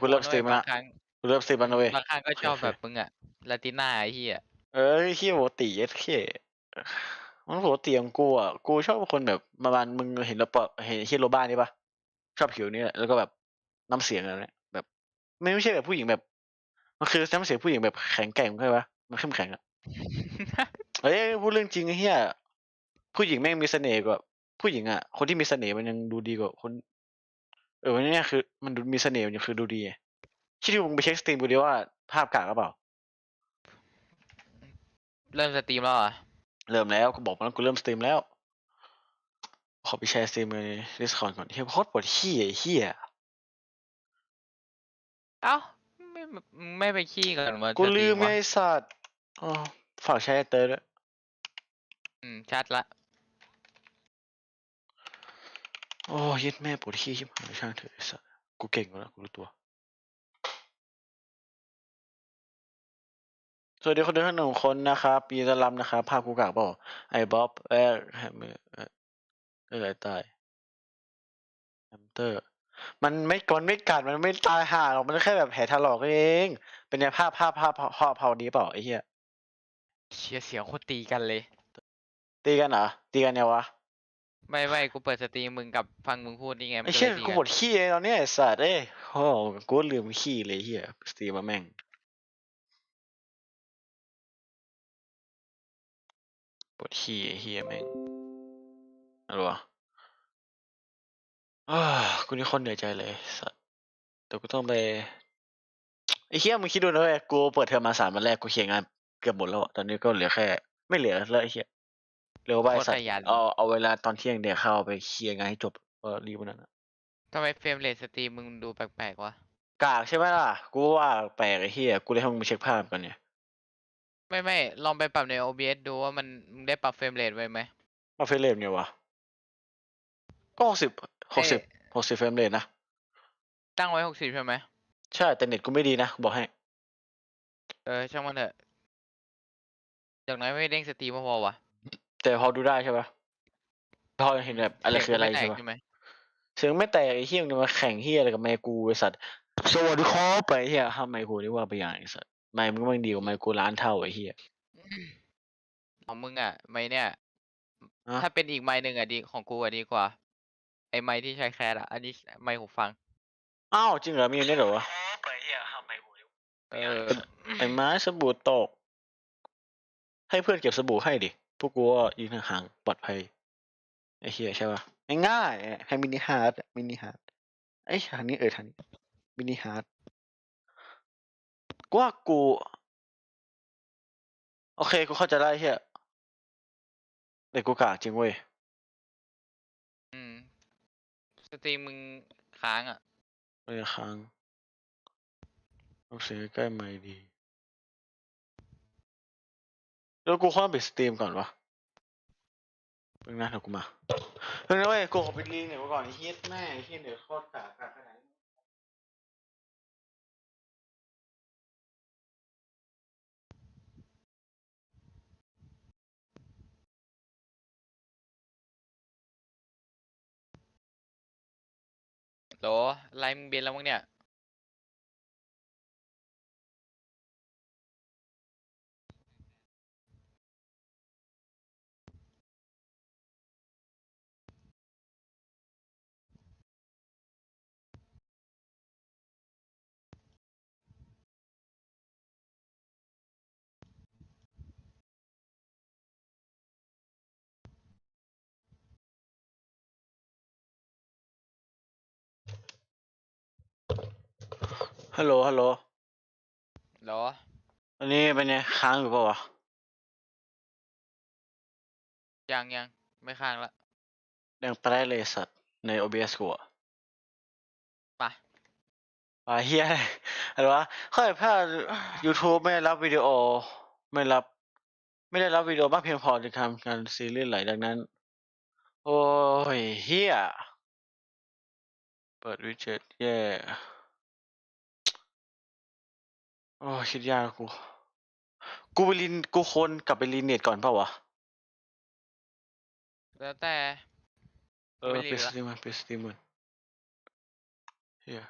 กูเริ่มสตรีมบาละงครั้งกูเริ่มสตรีมแล้วนะเว้ยบางครั้งก็ชอบโอเคแบบมึงอะลาติน่าไอ้เหี้ยเอ้ยขี้ปกติเอสเคมันปกติของกูอะกูชอบคนแบบประมาณมึงเห็นแล้วปะเห็นเฮียโรบ้านี่ปะชอบผิวนี่แหละแล้วก็แบบน้ำเสียงอะไรเนี่ยแบบไม่ไม่ใช่แบบผู้หญิงแบบมันคือน้ำเสียงผู้หญิงแบบแข็งแกร่งใช่ปะมันเข้มแข็งอะเฮ้ยพูดเรื่องจริงไอ้เฮียผู้หญิงแม่งมีเสน่ห์กว่าผู้หญิงอะคนที่มีเสน่ห์มันยังดูดีกว่าคน เออวันนี้คือมันดูมีเสน่ห์มันยังคือดูดีไงคิดดูมึงไปเช็คสตรีมกูดิว่าภาพกากหรือเปล่า เริ่มสตรีมแล้วเหรอ เริ่มแล้วกูบอกมาแล้วกูเริ่มสตรีมแล้ว ขอไปแชร์สตรีมใน Discord ก่อนเฮียโคตรปวดขี้ไอ้เฮียเอ้าไม่มึงไม่ไปขี้ก่อนมากูสตลืรีมไงวะไอ้สัตว์อ๋อฝากแชร์ให้เตอร์ด้วยอืมชัดละ โอ้ยึดแม่ปวดขี้ชิบหายช่างเถอะไอ้สัตว์กูเก่งกว่าแล้วกูรู้ตัว สวัสดีคนดูทั้งหนึ่งคนนะครับปีตะลำนะครับภาพกูกากเปล่าไอ้บ๊อบแอร์แฮมเมอร์เออเออไอ้ตายแฮมสเตอร์ มันไม่กมันไม่กัดมันไม่ตายห่าหรอกมันแค่แบบแผลถลอกเอง เป็นไงภาพภาพภาพภาพภาพภาพนี้เปล่าไอ้เหี้ยเชียเสียงโคตรตีกันเลย ตีกันเหรอตีกันเนี่ยวะ ไม่ไม่กูเปิดสตรีมมึงกับฟังมึงพูดนี่ไงมันไอ้ก็เชี่ยเลยตีกูกันปวดขี้เลยตอนเนี้ยไอ้สัตว์เอ้ยโอ้กูลืมขี้เลยเหี้ยสตรีมมาแม่งปวดขี้ไอ้เหี้ยแม่งอะไรวะอ้ากูนี่คนเหนื่อยใจเลยสัตว์แต่กูต้องไปไอ้เหี้ยมึงคิดดูนะเว้ยกูเปิดเทอมมาสามวันแรกกูเขียนงานเกือบหมดแล้วอะตอนนี้ก็เหลือแค่ ไม่เหลือแล้วไอ้เหี้ย เร็วไปโคไอ้ตรสัตขว์ยัน เอาเอาเวลาตอนเที่ยงเดี๋ยวเข้าไปเคลียร์งานให้จบก็รีบวันนั้นอะทำไมเฟรมเรทสตรีมมึงดูแปลกๆวะ กากใช่ไหมล่ะ กูว่าแปลกไอ้เหี้ยกูเลยให้มึงมาเช็คภาพกันเนี่ย ไม่ไม่ลองไปปรับใน OBS ดูว่ามันมึงได้ปรับเฟรมเรทไว้ไหมมาเฟรมเรทไงวะก็หกสิบหกสิบหกสิบเฟรมเรทนะ ตั้งไว้หกสิบใช่ไหมใช่แต่เน็ตกูไม่ดีนะบอกให้ เออช่างมันเถอะอย่างน้อยไม่เด้งสตรีมก็พอวะ แต่พอดูได้ใช่ปะพอเห็นแบบอะไรคืออะไรเสียงกูม่แตกใช่ปะใช่ไหมเสียงไม่แตกไอ้เหี้ยมึงจะมาแข่งเหี้ยอะไรกับไมค์กูไอ้สัตว์สวัสดีครับไปไอ้เหี้ยห้ามไมค์กูนี่ว่าไปอย่างไอ้สัตว์ไมค์มึงมันดีกว่าไมค์กูล้านเท่าไอ้เหี้ยของมึงอะ ไม่เนี่ยอะถ้าเป็นอีกไม้หนึ่งอะดีของกูอะดีกว่า ไอไม้ที่ใช้แคสอะ อันนี้ไม้หูฟังอ้าวจริงเหรอมีอันนี้เหรอวะไปเหี้ยห้ามไมค์กูเออไอ้ไม้สบู่ตก ให้เพื่อนเก็บสบู่ให้ดิ พวกกูก็ยืนห่างๆปลอดภัยไอ้เฮียใช่ป่ะง่ายๆอะให้มินิฮาร์ดอะมินิฮาร์ดไอ้ยทางนี้เออทางนี้มินิฮาร์ดกูว่ากู โอเคกูเข้าใจได้ไอ้เฮียแต่กูกากจริงเว้ยอืมสตรีมมึงค้างอะไม่ได้ค้างต้องเสียงใกล้ไม่ดี แล้วกูข้าไปสตรีมก่อนวะเพิ่งนะเดี๋ยวกูมาเพิ่งนะเว้ยกูขอไปรีหน่อยก่อนไอ้เฮียแม่ไอ้เฮียเดี๋ยวโคตรกากาขนาดนี้โหลไลน์มึงเบนแล้วมั้งเนี่ย ฮัลโหล ฮัลโหลโหลอันนี้เป็นไงค้างอยู่เปล่าวะ ยังยังไม่ค้างละแดงไปได้เลยสัตว์ใน OBS กูอะไปอ่าเฮียอะไรวะเขาให้พลาด YouTube ไม่ได้รับวิดีโอ ไม่รับ ไม่ได้รับวิดีโอมากเพียงพอในการทำการซีรีส์ไหลดังนั้น โอ้ยเฮียเปิดวิดเจ็ตแย่ โอ้ยคิดยากกู กูไปลินกูคนกลับไปรีเน็ตก่อนเปล่าวะ แล้วแต่ เออไม่รีไปบสละตรีมมันไปสตรีมมันเฮีย